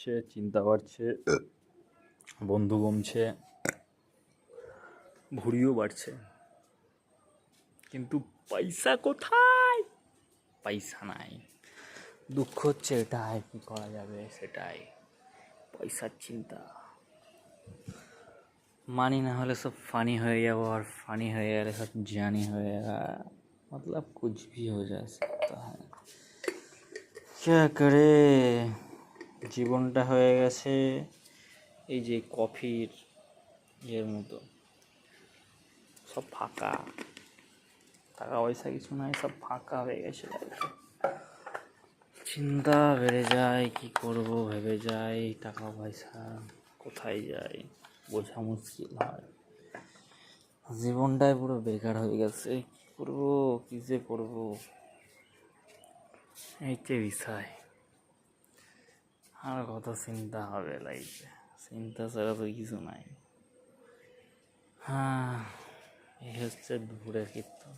বাড়ছে চিন্তা বাড়ছে বন্ধু কমছে ভুঁড়িও বাড়ছে কিন্তু পয়সা কোথায় পয়সা নাই দুঃখ হচ্ছে এটাই কি করা যাবে সেটাই পয়সার চিন্তা মানি না হলে সব ফানি হয়ে যাবো আর ফানি হয়ে গেলে সব জানি হয়ে যাবে मतलब कुछ भी हो जा सकता है क्या করে জীবনটা হয়ে গেছে এই যে কফির ইয়ের মতো। সব ফাঁকা। টাকা পয়সা কিছু নাই, সব ফাঁকা হয়ে গেছে চিন্তা বেড়ে যায়, কি করব, ভেবে যাই, টাকা পয়সা কোথায় যাই বোঝা মুশকিল হয়। জীবনটাই পুরো বেকার হয়ে গেছে করব, কি যে করব। এই যে বিষয়। আর কত চিন্তা হবে লাইফে চিন্তা ছাড়া তো কিছু নাই। হ্যাঁ এই হচ্ছে দূরে কীর্তন।